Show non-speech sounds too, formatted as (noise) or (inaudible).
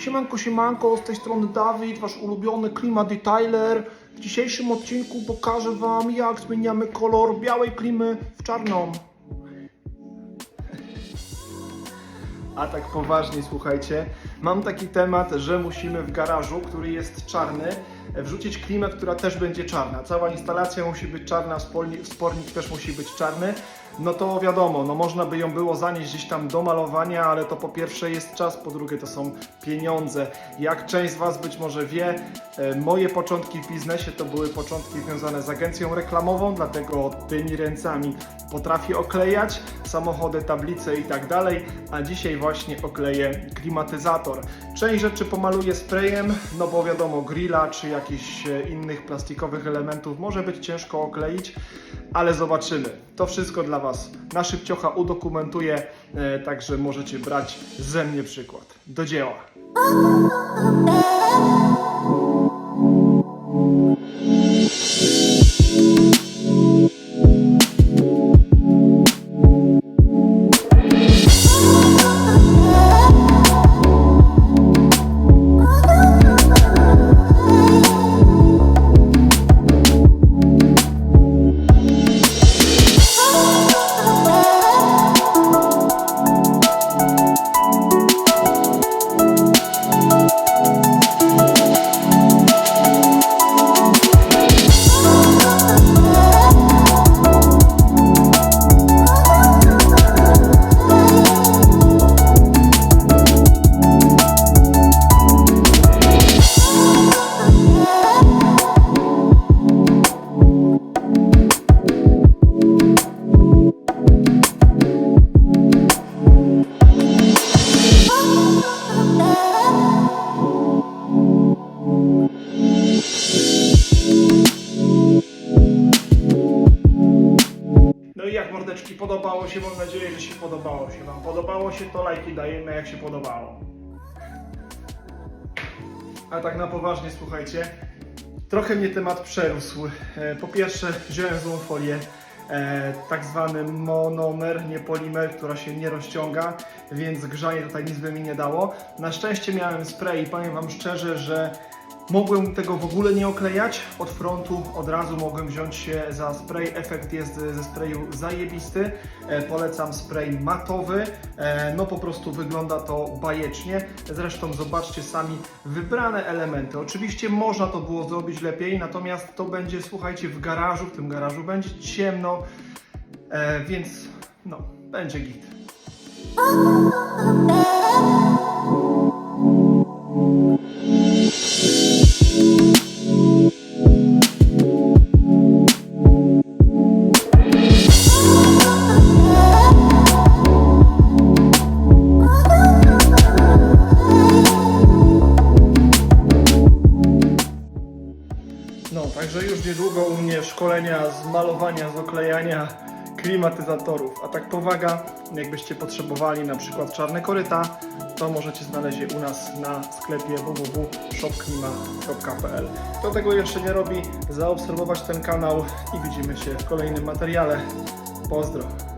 Siemanko, siemanko, z tej strony Dawid, wasz ulubiony klimat detailer. W dzisiejszym odcinku pokażę wam, jak zmieniamy kolor białej klimy w czarną. A tak poważnie, słuchajcie, mam taki temat, że musimy w garażu, który jest czarny, wrzucić klimę, która też będzie czarna. Cała instalacja musi być czarna, spornik, też musi być czarny. No to wiadomo, no można by ją było zanieść gdzieś tam do malowania, ale to po pierwsze jest czas, po drugie to są pieniądze. Jak część z Was być może wie, e, moje początki w biznesie to były początki związane z agencją reklamową, dlatego tymi ręcami potrafię oklejać samochody, tablice i tak dalej, a dzisiaj właśnie okleję klimatyzator. Część rzeczy pomaluję sprayem, no bo wiadomo, grilla czy jakichś e, innych plastikowych elementów może być ciężko okleić, ale zobaczymy. To wszystko dla Was na szybciocha udokumentuję, e, także możecie brać ze mnie przykład. Do dzieła! (laughs) podobało się? Mam nadzieję, że się podobało się Wam. Podobało się, to lajki dajemy jak się podobało. A tak na poważnie, słuchajcie, trochę mnie temat przerósł. E, Po pierwsze, wziąłem złą folię, e, tak zwany monomer, nie polimer, która się nie rozciąga, więc grzanie tutaj nic by mi nie dało. Na szczęście miałem spray i powiem Wam szczerze, że Mogłem tego w ogóle nie oklejać. Od frontu od razu mogłem wziąć się za spray. Efekt jest ze sprayu zajebisty. E, polecam spray matowy. E, no po prostu wygląda to bajecznie. Zresztą zobaczcie sami wybrane elementy. Oczywiście można to było zrobić lepiej, natomiast to będzie, słuchajcie, w garażu. W tym garażu będzie ciemno, e, więc no, będzie git. No, także już niedługo u mnie szkolenia z malowania, z oklejania klimatyzatorów. A tak powaga, jakbyście potrzebowali na przykład czarne koryta, to możecie znaleźć je u nas na sklepie www.shopklima.pl. Kto tego jeszcze nie robi, zaobserwować ten kanał i widzimy się w kolejnym materiale. Pozdro!